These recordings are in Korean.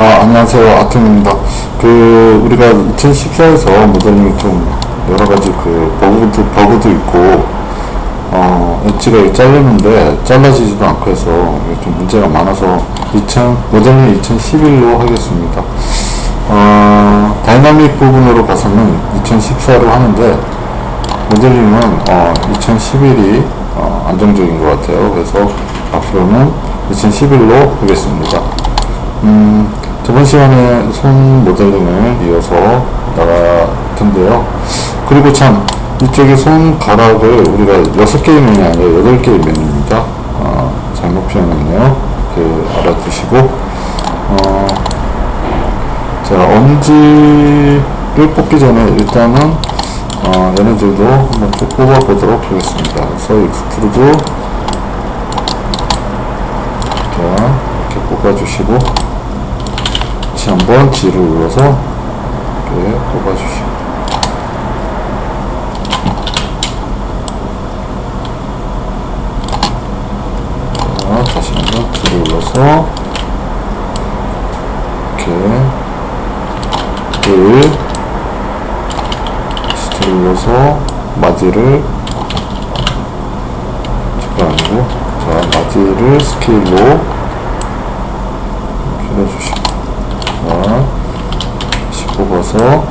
아, 안녕하세요. 아톰입니다. 그, 우리가 2014에서 모델링이 좀 여러 가지 그 버그도, 버그도 있고, 어, 엣지가 잘렸는데, 잘라지지도 않고 해서 좀 문제가 많아서 2000, 모델링 2011로 하겠습니다. 어, 다이나믹 부분으로 봐서는 2014로 하는데, 모델링은 어, 2011이 어, 안정적인 것 같아요. 그래서 앞으로는 2011로 하겠습니다. 음, 저번 시간에 손 모델링을 이어서 나갈 텐데요. 그리고 참, 이쪽에 손가락을 우리가 6개의 면이 아니라 8개의 면입니다. 어, 잘못 표현했네요. 이렇게 알아두시고, 어, 자, 엄지를 뽑기 전에 일단은, 어, 얘네들도 한번 쭉 뽑아보도록 하겠습니다. 그래서 익스트루드, 자, 이렇게 뽑아주시고, 다시 한번 G를 눌러서 이렇게 뽑아주시고 자, 다시 한번 G를 눌러서 이렇게 1 G를 눌러서 마디를 잠깐 아니고 자 마디를 스케일로 줄여주시고 자, 다시 뽑아서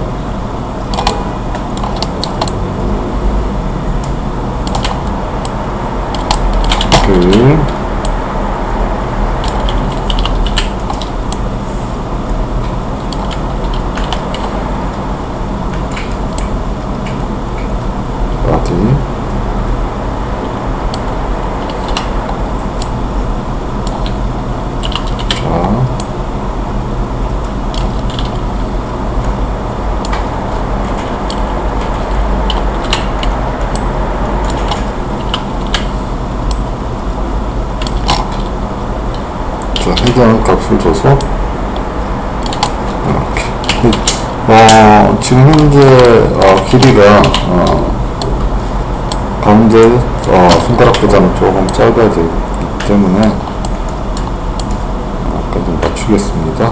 둘 어디 자 자, 해당 값을 줘서 이렇게 어, 지금 현재 어, 길이가 어, 가운데 어, 손가락보다는 조금 짧아야 되기 때문에 약간 좀 맞추겠습니다.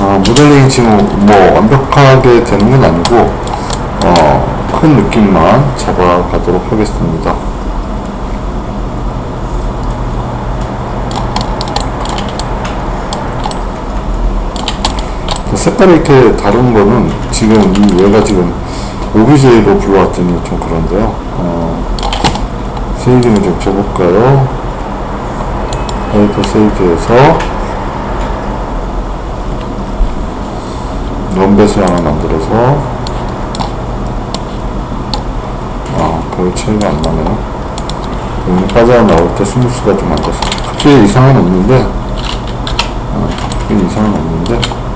어, 모델링이 지금 뭐 완벽하게 되는 건 아니고 어, 큰 느낌만 잡아가도록 하겠습니다. 색깔이 이렇게 다른 거는 지금 이 얘가 지금 오비제이로 불러왔더니 좀 그런데요. 어, 세이빙을 좀 줘볼까요? 에이터 세이브에서 럼벳을 하나 만들어서 아, 별 차이가 안 나네요. 빠져나올 때 스무스가 좀안 돼서 크게 이상은 없는데 어, 크게 이상은 없는데 음,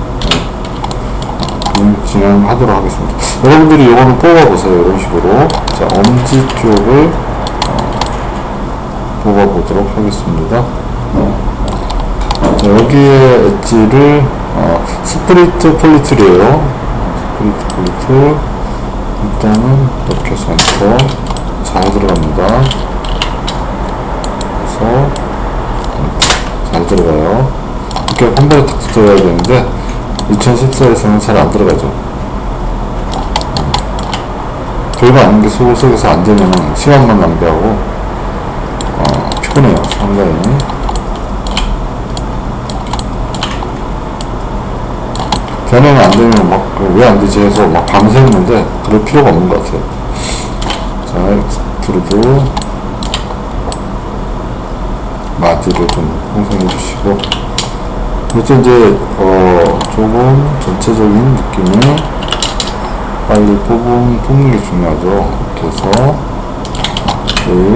진행하도록 하겠습니다. 여러분들이 이거는 뽑아보세요. 이런 식으로. 자, 엄지 쪽을 어, 뽑아보도록 하겠습니다. 자, 여기에 엣지를 어, 스프리트 폴리틀이에요. 스프리트 폴리틀. 일단은 이렇게 해서 얹고 잘 들어갑니다. 그래서 잘 들어가요. 이렇게 한 번에 탁 들어가야 되는데 2014에서는 잘 안 들어가죠. 별거 아닌 게 속, 속에서 안 되면 시간만 낭비하고, 어, 피곤해요, 상당히. 걔네는 안 되면 막, 왜 안 되지 해서 막 밤새는데, 그럴 필요가 없는 것 같아요. 자, 엑스트루드. 마디를 좀 형성해 주시고, 그래서 이제 어 조금 전체적인 느낌을 빨리 뽑은 뽑는 게 중요하죠. 이렇게 해서 둘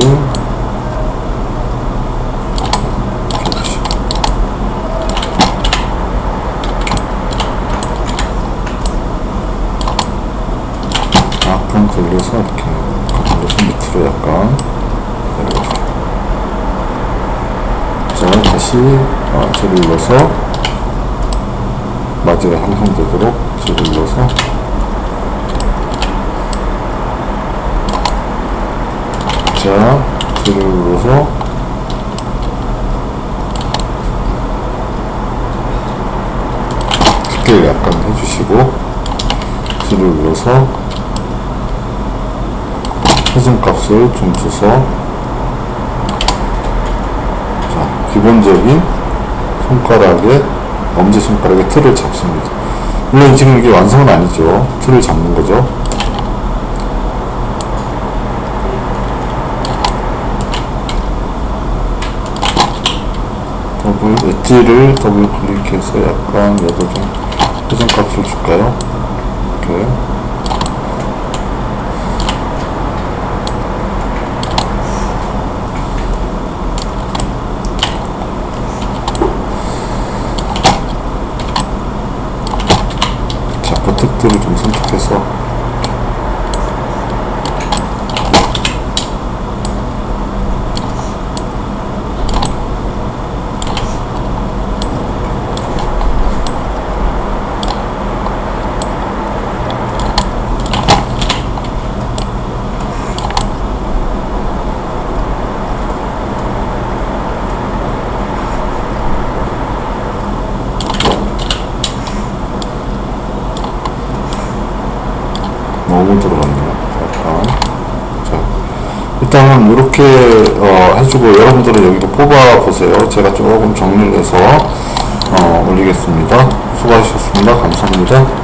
이렇게 약간 걸려서 이렇게 걸려서 밑으로 약간 내려줘. 자 다시 어, 줄을 눌러서 맞아야 형성되도록 저눌러서 자 줄을 눌러서 스케일 약간 해주시고 줄을 눌러서 회전 값을 좀 줘서 자 기본적인 손가락에 엄지손가락에 틀을 잡습니다. 물론 지금 이게 완성은 아니죠. 틀을 잡는 거죠. 더블 엣지를 더블 클릭해서 약간 얘도 좀 회전 값을 줄까요? 이렇게 자, 그 특들을 좀 선택해서 너무 들어갔네요. 약간. 자, 일단은 이렇게 어, 해주고 여러분들은 여기로 뽑아 보세요. 제가 조금 정리를 해서 어, 올리겠습니다. 수고하셨습니다. 감사합니다.